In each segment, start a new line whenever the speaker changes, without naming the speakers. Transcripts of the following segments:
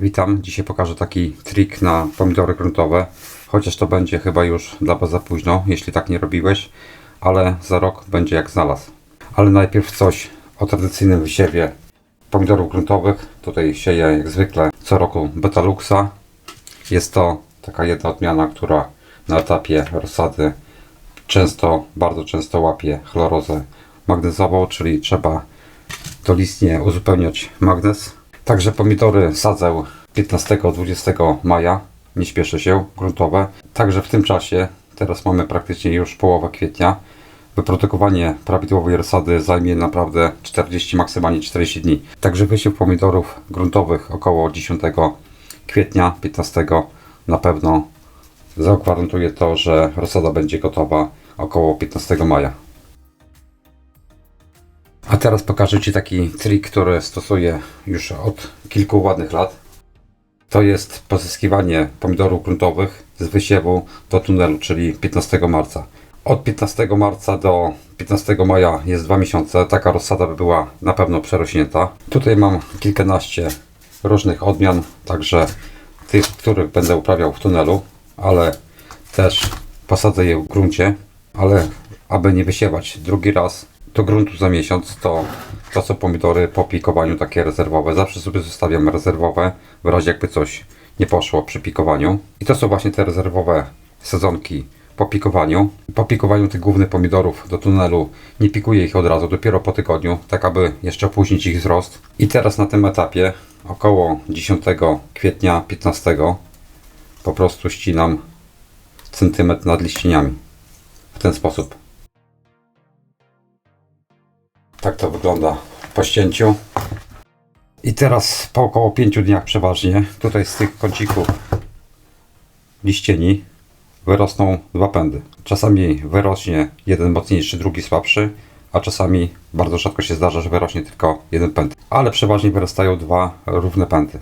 Witam, dzisiaj pokażę taki trik na pomidory gruntowe, chociaż to będzie chyba już dla Was za późno, jeśli tak nie robiłeś, ale za rok będzie jak znalazł. Ale najpierw coś o tradycyjnym wysiewie pomidorów gruntowych. Tutaj sieję jak zwykle co roku Betaluxa. Jest to taka jedna odmiana, która na etapie rozsady często, bardzo często łapie chlorozę magnezową, czyli trzeba dolistnie uzupełniać magnez. Także pomidory sadzę 15-20 maja, nie śpieszę się, gruntowe. Także w tym czasie, teraz mamy praktycznie już połowę kwietnia, wyprodukowanie prawidłowej rozsady zajmie naprawdę 40, maksymalnie 40 dni. Także wysiew pomidorów gruntowych około 10 kwietnia, 15 na pewno zagwarantuje to, że rozsada będzie gotowa około 15 maja. A teraz pokażę Ci taki trik, który stosuję już od kilku ładnych lat. To jest pozyskiwanie pomidorów gruntowych z wysiewu do tunelu, czyli 15 marca. Od 15 marca do 15 maja jest dwa miesiące. Taka rozsada by była na pewno przerośnięta. Tutaj mam kilkanaście różnych odmian, także tych, których będę uprawiał w tunelu, ale też posadzę je w gruncie, ale aby nie wysiewać drugi raz do gruntu za miesiąc, to to są pomidory po pikowaniu takie rezerwowe. Zawsze sobie zostawiam rezerwowe, w razie jakby coś nie poszło przy pikowaniu. I to są właśnie te rezerwowe sezonki po pikowaniu. Po pikowaniu tych głównych pomidorów do tunelu nie pikuję ich od razu, dopiero po tygodniu, tak aby jeszcze opóźnić ich wzrost. I teraz na tym etapie, około 10 kwietnia, 15, po prostu ścinam centymetr nad liścieniami. W ten sposób. Tak to wygląda po ścięciu. I teraz po około 5 dniach przeważnie, tutaj z tych kącików liścieni wyrosną dwa pędy. Czasami wyrośnie jeden mocniejszy, drugi słabszy, a czasami bardzo rzadko się zdarza, że wyrośnie tylko jeden pęd. Ale przeważnie wyrastają dwa równe pędy.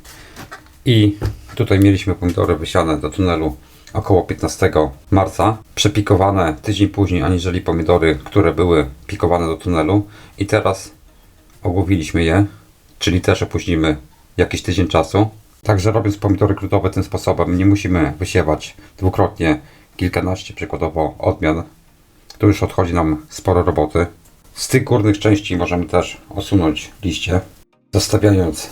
I tutaj mieliśmy pomidory wysiane do tunelu około 15 marca, przepikowane tydzień później aniżeli pomidory, które były pikowane do tunelu i teraz ogłowiliśmy je, czyli też opóźnimy jakiś tydzień czasu. Także robiąc pomidory grudowe tym sposobem nie musimy wysiewać dwukrotnie kilkanaście przykładowo odmian. Tu już odchodzi nam sporo roboty. Z tych górnych części możemy też osunąć liście, zostawiając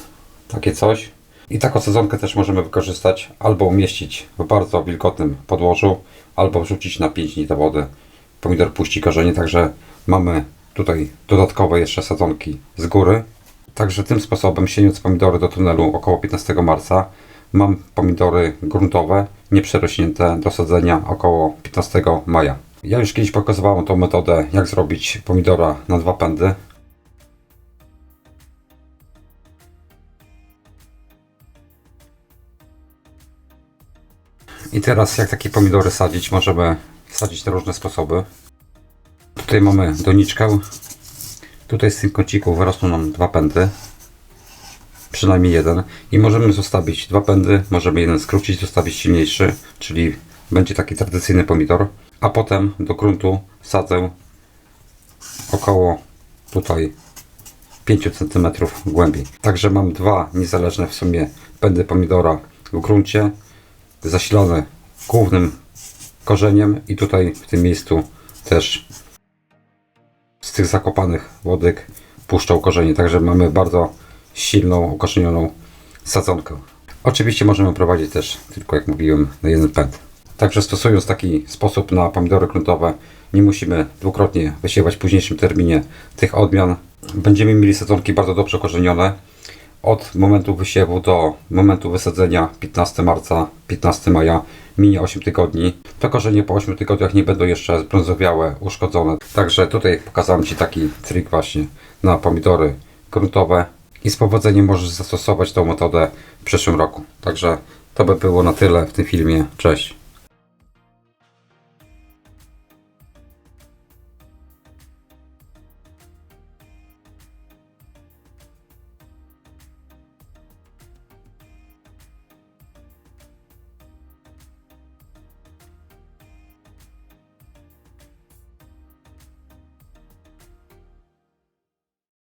takie coś. I taką sezonkę też możemy wykorzystać albo umieścić w bardzo wilgotnym podłożu, albo wrzucić na 5 dni do wody. Pomidor puści korzenie, także mamy tutaj dodatkowe jeszcze sadzonki z góry. Także tym sposobem, sieniąc pomidory do tunelu około 15 marca, mam pomidory gruntowe, nieprzerośnięte do sadzenia około 15 maja. Ja już kiedyś pokazywałem tą metodę, jak zrobić pomidora na dwa pędy. I teraz jak takie pomidory sadzić, możemy sadzić na różne sposoby. Tutaj mamy doniczkę. Tutaj z tych kącików wyrosną nam dwa pędy. Przynajmniej jeden. I możemy zostawić dwa pędy, możemy jeden skrócić, zostawić silniejszy, czyli będzie taki tradycyjny pomidor. A potem do gruntu sadzę około tutaj 5 cm głębiej. Także mam dwa niezależne w sumie pędy pomidora w gruncie zasilone głównym korzeniem i tutaj w tym miejscu też z tych zakopanych łodyg puszczą korzenie, także mamy bardzo silną, ukorzenioną sadzonkę. Oczywiście możemy prowadzić też, tylko jak mówiłem, na jeden pęd. Także stosując taki sposób na pomidory gruntowe, nie musimy dwukrotnie wysiewać w późniejszym terminie tych odmian. Będziemy mieli sadzonki bardzo dobrze korzenione od momentu wysiewu do momentu wysadzenia 15 marca, 15 maja minie 8 tygodni. To korzenie po 8 tygodniach nie będą jeszcze zbrązowiałe, uszkodzone. Także tutaj pokazałem Ci taki trik właśnie na pomidory gruntowe i z powodzeniem możesz zastosować tą metodę w przyszłym roku. Także to by było na tyle w tym filmie. Cześć!